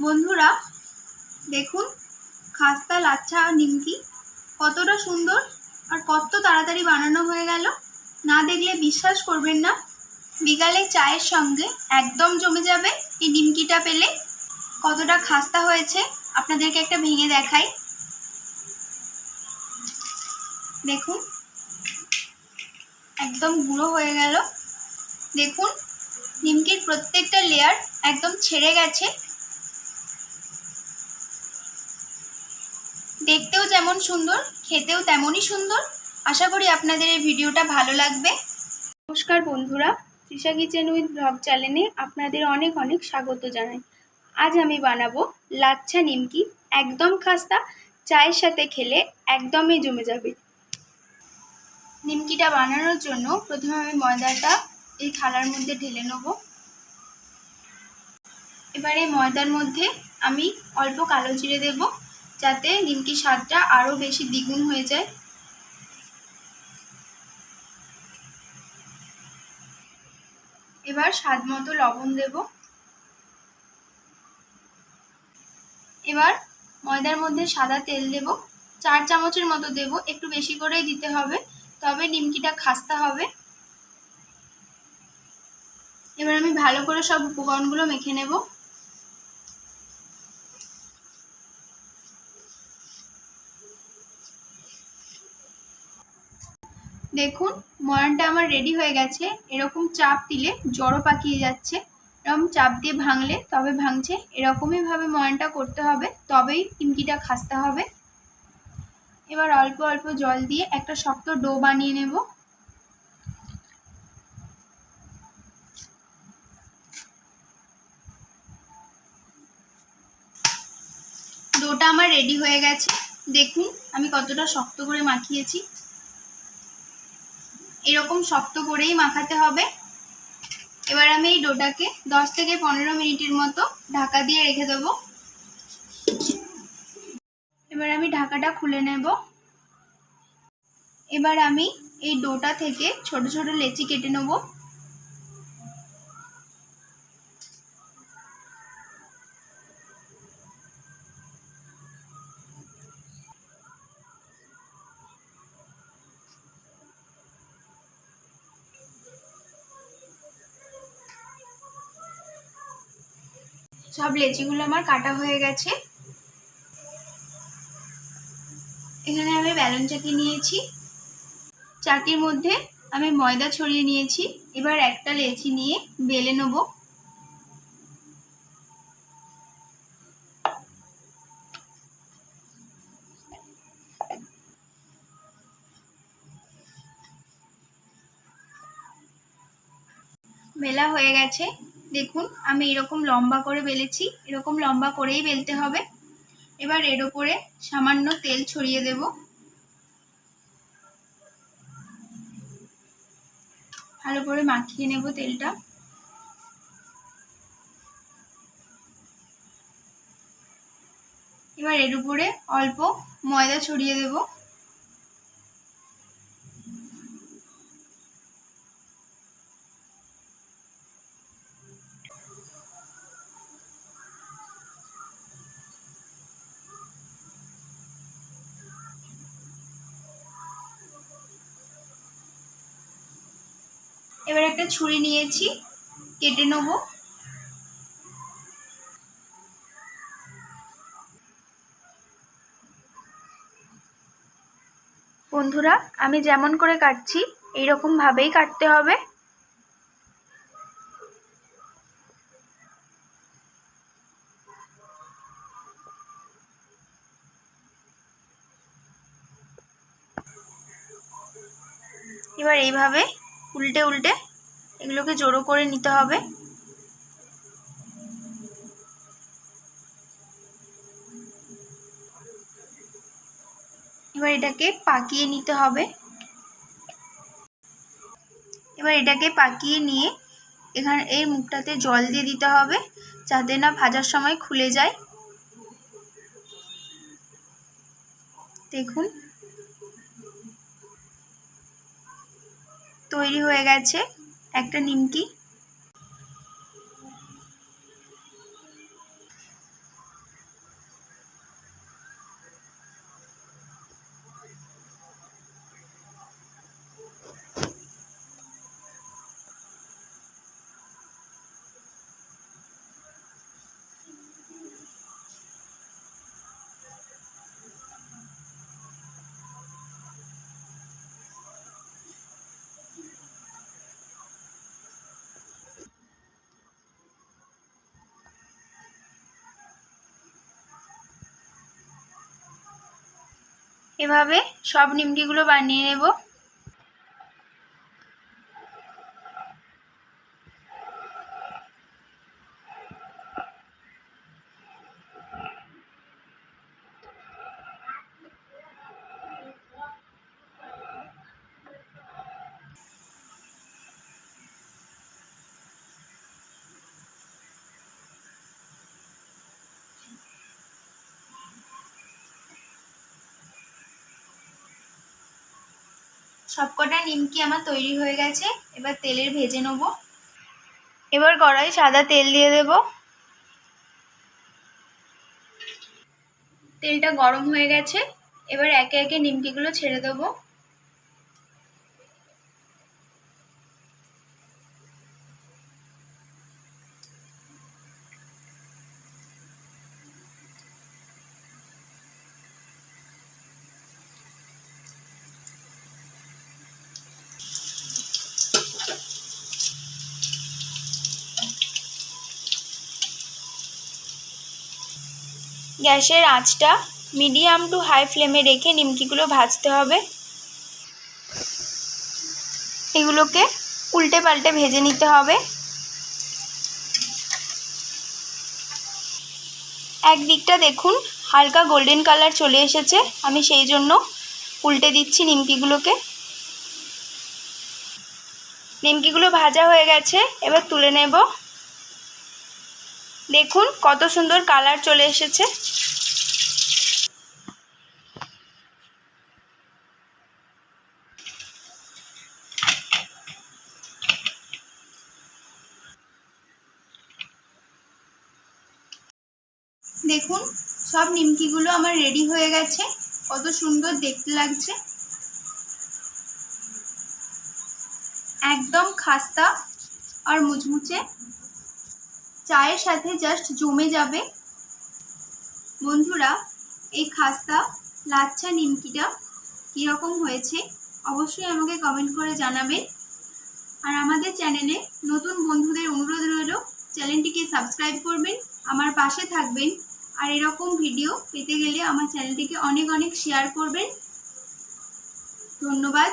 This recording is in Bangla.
বন্ধুরা, দেখুন, খাস্তা, লাচ্ছা আর নিমকি কতটা সুন্দর আর কত তাড়াতাড়ি বানানো হয়ে গেল। না দেখলে বিশ্বাস করবেন না, বিকালে চায়ের সঙ্গে একদম জমে যাবে এই নিমকিটা পেলে। কতটা খাস্তা হয়েছে, আপনাদেরকে একটা ভেঙে দেখাই। দেখুন, একদম গুঁড়ো হয়ে গেল। দেখুন, নিমকির প্রত্যেকটা লেয়ার একদম ছেড়ে গেছে। দেখতেও যেমন সুন্দর খেতেও তেমনই সুন্দর। আশা করি আপনাদের এই ভিডিওটা ভালো লাগবে। নমস্কার বন্ধুরা তৃষা কিচেন উইথ ব্লগ চ্যানেলে আপনাদের অনেক অনেক স্বাগত জানাই। আজ আমি বানাবো লাচ্ছা নিমকি একদম খাস্তা চায়ের সাথে খেলে একদমই জমে যাবে। নিমকিটা বানানোর জন্য প্রথমে আমি ময়দাটা এই থালার মধ্যে ঢেলে নেব। এবারে ময়দার মধ্যে আমি অল্প কালো জিরে দেব। যাতে নিমকি স্বাদটা আরও বেশি দ্বিগুণ হয়ে যায়। এবার স্বাদ মতো লবণ দেব। এবার ময়দার মধ্যে সাদা তেল দেব। চার চামচের মতো দেব, একটু বেশি করেই দিতে হবে, তবে নিমকিটা খাস্তা হবে। এবার আমি ভালো করে সব উপকরণগুলো মেখে নেব। দেখুন ময়ানটা আমার রেডি হয়ে গেছে। এরকম চাপ দিলে জড়ো পাকিয়ে যাচ্ছে। এরকম চাপ দিয়ে ভাঙলে তবে ভাঙছে। এরকমই ভাবে ময়ানটা করতে হবে, তবেই নিমকিটা খাসতে হবে। এবার অল্প অল্প জল দিয়ে একটা শক্ত ডো বানিয়ে নেব। ডোটা আমার রেডি হয়ে গেছে। দেখুন, আমি কতটা শক্ত করে মাখিয়েছি। এরকম শক্ত করেই মাখাতে হবে। এবার আমি এই ডোটাকে দশ থেকে পনেরো মিনিটের মতো ঢাকা দিয়ে রেখে দেবো। এবার আমি ঢাকাটা খুলে নেব। এবার আমি এই ডোটা থেকে ছোট ছোট লেচি কেটে নেব। সব লেচিগুলো আমার কাটা হয়ে গেছে। এখানে আমি ব্যালন চাকি নিয়েছি। চাকির মধ্যে আমি ময়দা ছড়িয়ে নিয়েছি। এবার একটা লেচি নিয়ে বেলে নেব। বেলা হয়ে গেছে। দেখুন, আমি এরকম লম্বা করে বেলেছি, এরকম লম্বা করেই বেলতে হবে। এবার এর ওপরে সামান্য তেল ছড়িয়ে দেব। ভালো করে মাখিয়ে নেব তেলটা। এবার এর উপরে অল্প ময়দা ছড়িয়ে দেব। এবার একটা ছুরি নিয়েছি, কেটে নেব। বন্ধুরা, আমি যেমন করে কাটছি, এইরকম ভাবেই কাটতে হবে। এবার এইভাবে উল্টে উল্টে এগুলোকে জড়ো করে নিতে হবে। এবার এটাকে পাকিয়ে নিতে হবে। এবার এটাকে পাকিয়ে নিয়ে এখানে, এই মুখটাতে জল দিয়ে দিতে হবে যাতে না ভাজার সময় খুলে যায়। দেখুন তৈরি হয়ে গেছে একটা নিমকি। এভাবে সব নিমকিগুলো বানিয়ে নেব। সবকটা নিমকি আমার তৈরি হয়ে গেছে, এবার তেলের ভেজে নেব। এবার কড়াই সাদা তেল দিয়ে দেব। তেলটা গরম হয়ে গেছে, এবার একে একে নিমকিগুলো ছেড়ে দেবো। গ্যাসের আঁচটা মিডিয়াম টু হাই ফ্লেমে রেখে নিমকিগুলো ভাজতে হবে। এগুলোকে উল্টে পাল্টে ভেজে নিতে হবে। একদিকটা দেখুন হালকা গোল্ডেন কালার চলে এসেছে, আমি সেই জন্য উল্টে দিচ্ছি নিমকিগুলোকে। নিমকিগুলো ভাজা হয়ে গেছে, এবার তুলে নেব। দেখুন কত সুন্দর কালার চলে এসেছে। দেখুন, সব নিমকিগুলো আমার রেডি হয়ে গেছে। কত সুন্দর দেখতে লাগছে। একদম খাস্তা আর মুচমুচে চায়ের সাথে জাস্ট জমে যাবে। বন্ধুরা, এই খাস্তা, লাচ্ছা, নিমকিটা কীরকম হয়েছে অবশ্যই আমাকে কমেন্ট করে জানাবেন। আর আমাদের চ্যানেলে নতুন বন্ধুদের অনুরোধ রইল চ্যানেলটিকে সাবস্ক্রাইব করবেন, আমার পাশে থাকবেন। আর এরকম ভিডিও পেতে গেলে আমার চ্যানেলটিকে অনেক অনেক শেয়ার করবেন। ধন্যবাদ।